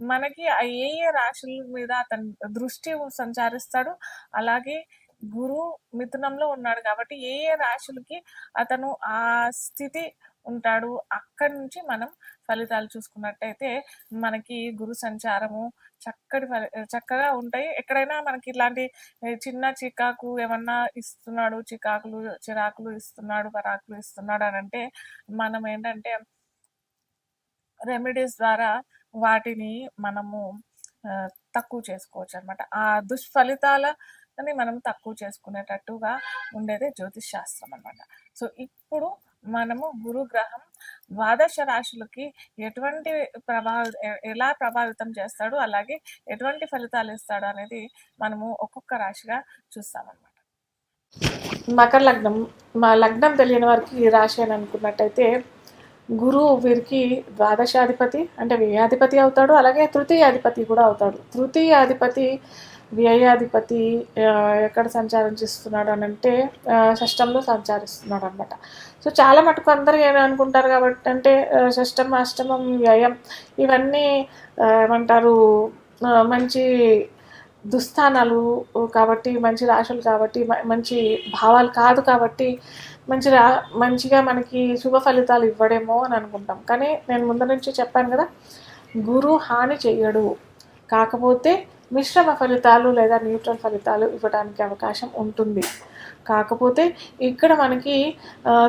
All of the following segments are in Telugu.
మనకి ఏ ఏ రాశుల మీద అతని దృష్టి సంచారిస్తాడు అలాగే గురు మిథునంలో ఉన్నాడు కాబట్టి ఏ ఏ రాశులకి అతను ఆ స్థితి ఉంటాడు అక్కడి నుంచి మనం ఫలితాలు చూసుకున్నట్టయితే మనకి గురు సంచారము చక్కటి ఫలి చక్కగా ఉంటాయి. ఎక్కడైనా మనకి ఇలాంటి చిన్న చికాకు ఏమన్నా ఇస్తున్నాడు చికాకులు చిరాకులు ఇస్తున్నాడు పరాకులు ఇస్తున్నాడు అని అంటే మనం ఏంటంటే రెమెడీస్ ద్వారా వాటిని మనము తక్కువ చేసుకోవచ్చు అనమాట ఆ దుష్ఫలితాలని మనం తక్కువ చేసుకునేటట్టుగా ఉండేదే జ్యోతిష్ శాస్త్రం అనమాట సో ఇప్పుడు మనము గురుగ్రహం ద్వాదశ రాశులకి ఎటువంటి ప్రభావి ఎలా ప్రభావితం చేస్తాడు అలాగే ఎటువంటి ఫలితాలు ఇస్తాడు అనేది మనము ఒక్కొక్క రాశిగా చూస్తామన్నమాట. మకర లగ్నం మా లగ్నం తెలియని వారికి ఈ రాశి అని అనుకున్నట్టయితే గురువు వీరికి ద్వాదశాధిపతి అంటే వ్యయాధిపతి అవుతాడు అలాగే తృతీయాధిపతి కూడా అవుతాడు. తృతీయాధిపతి వ్యయాధిపతి ఎక్కడ సంచారం చేస్తున్నాడు అని అంటే షష్టంలో సంచారిస్తున్నాడు అనమాట సో చాలా మటుకు అందరూ ఏమి అనుకుంటారు కాబట్టి అంటే షష్టం అష్టమం వ్యయం ఇవన్నీ ఏమంటారు మంచి దుస్థానాలు కాబట్టి మంచి రాశులు కాబట్టి మ- మంచి భావాలు కాదు కాబట్టి మంచి రా మంచిగా మనకి శుభ ఫలితాలు ఇవ్వడేమో అని అనుకుంటాం. కానీ నేను ముందు నుంచి చెప్పాను కదా గురు హాని చెయ్యడు కాకపోతే మిశ్రమ ఫలితాలు లేదా న్యూట్రల్ ఫలితాలు ఇవ్వడానికి అవకాశం ఉంటుంది. కాకపోతే ఇక్కడ మనకి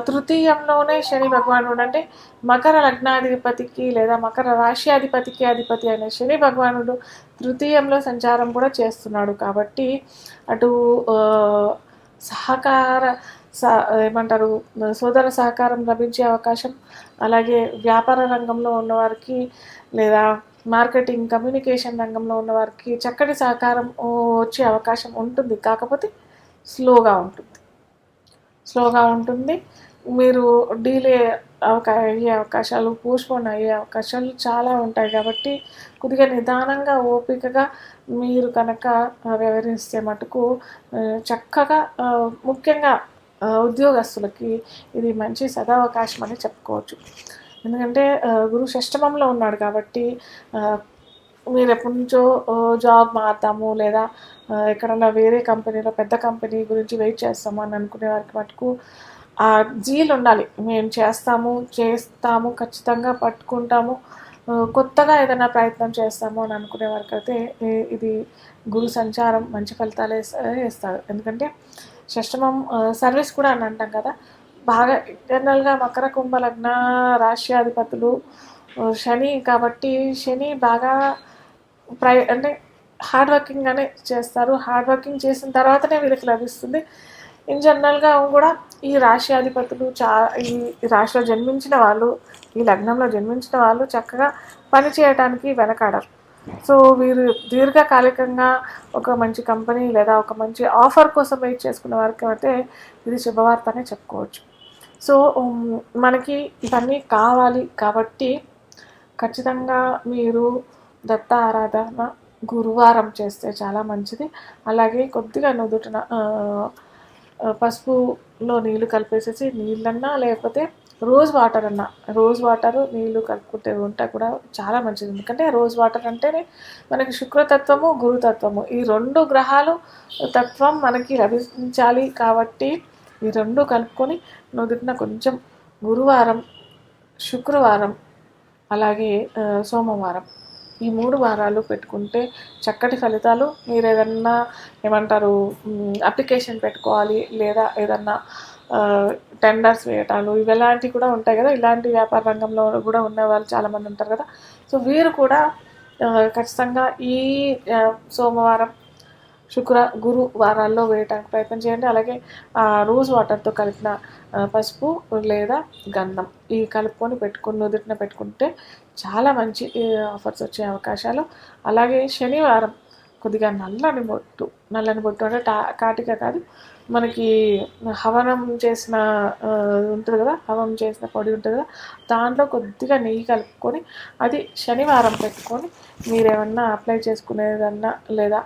తృతీయంలోనే శని భగవానుడు అంటే మకర లగ్నాధిపతికి లేదా మకర రాశ్యాధిపతికి అధిపతి అయిన శని భగవానుడు తృతీయంలో సంచారం కూడా చేస్తున్నాడు. కాబట్టి అటు సహకార ఏమంటారు సోదర సహకారం లభించే అవకాశం అలాగే వ్యాపార రంగంలో ఉన్నవారికి లేదా మార్కెటింగ్ కమ్యూనికేషన్ రంగంలో ఉన్నవారికి చక్కటి సహకారం వచ్చే అవకాశం ఉంటుంది. కాకపోతే స్లోగా ఉంటుంది. స్లోగా ఉంటుంది. మీరు డీలే అవకా అయ్యే అవకాశాలు పోస్ట్పోన్ అయ్యే అవకాశాలు చాలా ఉంటాయి కాబట్టి కొద్దిగా నిదానంగా ఓపికగా మీరు కనుక వ్యవహరిస్తే మటుకు చక్కగా ముఖ్యంగా ఉద్యోగస్తులకి ఇది మంచి సదావకాశం అని చెప్పుకోవచ్చు. ఎందుకంటే ఆ, గురు షష్టమంలో ఉన్నాడు కాబట్టి మీరు ఎప్పటి నుంచో జాబ్ మారుతాము లేదా ఎక్కడన్నా వేరే కంపెనీలో పెద్ద కంపెనీ గురించి వెయిట్ చేస్తాము అని అనుకునే వారికి మటుకు ఆ జీల్ ఉండాలి. మేము చేస్తాము చేస్తాము ఖచ్చితంగా పట్టుకుంటాము కొత్తగా ఏదైనా ప్రయత్నం చేస్తాము అని అనుకునే వారికి అయితే ఇది గురు సంచారం మంచి ఫలితాలు ఇస్తారు. ఎందుకంటే షష్టమం సర్వీస్ కూడా అని అంటాం కదా బాగా ఇంటర్నల్గా మకర కుంభ లగ్న రాష్ట్రాధిపతులు శని కాబట్టి శని బాగా ప్రై అంటే హార్డ్ వర్కింగ్గానే చేస్తారు. హార్డ్ వర్కింగ్ చేసిన తర్వాతనే వీళ్ళకి లభిస్తుంది. ఇన్ జనరల్గా కూడా ఈ రాశి అధిపతులు చా ఈ రాశిలో జన్మించిన వాళ్ళు ఈ లగ్నంలో జన్మించిన వాళ్ళు చక్కగా పని చేయడానికి వెనకాడరు. సో వీరు దీర్ఘకాలికంగా ఒక మంచి కంపెనీ లేదా ఒక మంచి ఆఫర్ కోసం వెయిట్ చేసుకున్న వారికి అయితే ఇది శుభవార్త అనే చెప్పుకోవచ్చు. సో మనకి ఇవన్నీ కావాలి కాబట్టి ఖచ్చితంగా మీరు దత్త ఆరాధన గురువారం చేస్తే చాలా మంచిది. అలాగే కొద్దిగా నుదుటిన పసుపులో నీళ్ళు కలిపేసేసి నీళ్ళన్నా లేకపోతే రోజ్ వాటర్ అన్న రోజ్ వాటర్ నీళ్ళు కలుపుకుంటే ఉంటే కూడా చాలా మంచిది. ఎందుకంటే రోజ్ వాటర్ అంటేనే మనకి శుక్రతత్వము గురుతత్వము. ఈ రెండు గ్రహాలు తత్వం మనకి లభించాలి కాబట్టి ఈ రెండు కలుపుకొని నుదుటిన కొంచెం గురువారం శుక్రవారం అలాగే సోమవారం ఈ మూడు వారాలు పెట్టుకుంటే చక్కటి ఫలితాలు మీరు ఏదన్నా ఏమంటారు అప్లికేషన్ పెట్టుకోవాలి లేదా ఏదన్నా టెండర్స్ వేయటాలు ఇవి ఇలాంటివి కూడా ఉంటాయి కదా. ఇలాంటి వ్యాపార రంగంలో కూడా ఉన్న వాళ్ళు చాలామంది ఉంటారు కదా. సో వీరు కూడా ఖచ్చితంగా ఈ సోమవారం శుక్ర గురు వారాల్లో వేయటానికి ప్రయత్నం చేయండి. అలాగే ఆ, రోజ్ వాటర్తో కలిపిన పసుపు లేదా గంధం ఈ కలుపుకొని పెట్టుకుని నుదుటిన పెట్టుకుంటే చాలా మంచి ఆఫర్స్ వచ్చే అవకాశాలు. అలాగే శనివారం కొద్దిగా నల్లని బొట్టు నల్లని బొట్టు అంటే టా కాటిక కాదు. మనకి హవనం చేసిన ఉంటుంది కదా హవం చేసిన పొడి ఉంటుంది కదా దాంట్లో కొద్దిగా నెయ్యి కలుపుకొని అది శనివారం పెట్టుకొని మీరేమన్నా అప్లై చేసుకునేదన్నా లేదా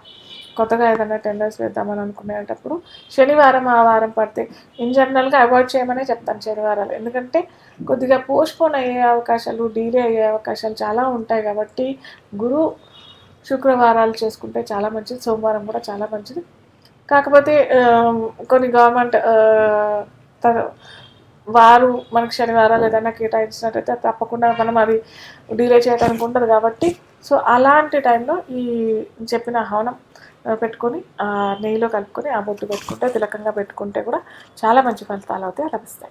కొత్తగా ఏదైనా టెండర్స్ వేద్దామని అనుకునేటప్పుడు శనివారం ఆ వారం పడితే ఇన్ జనరల్గా అవాయిడ్ చేయమనే చెప్తాను శనివారాలు. ఎందుకంటే కొద్దిగా పోస్ట్పోన్ అయ్యే అవకాశాలు డీలే అయ్యే అవకాశాలు చాలా ఉంటాయి కాబట్టి గురు శుక్రవారాలు చేసుకుంటే చాలా మంచిది సోమవారం కూడా చాలా మంచిది. కాకపోతే కొన్ని గవర్నమెంట్ త- వారు మనకి శనివారాలు ఏదైనా కేటాయించినట్టయితే తప్పకుండా మనం అది డిలే చేయడానికి ఉంటుంది కాబట్టి సో అలాంటి టైంలో ఈ చెప్పిన హవనం పెట్టుకొని నెయ్యిలో కలుపుకొని ఆ బొట్టు పెట్టుకుంటే తిలకంగా పెట్టుకుంటే కూడా చాలా మంచి ఫలితాలు అయితే లభిస్తాయి.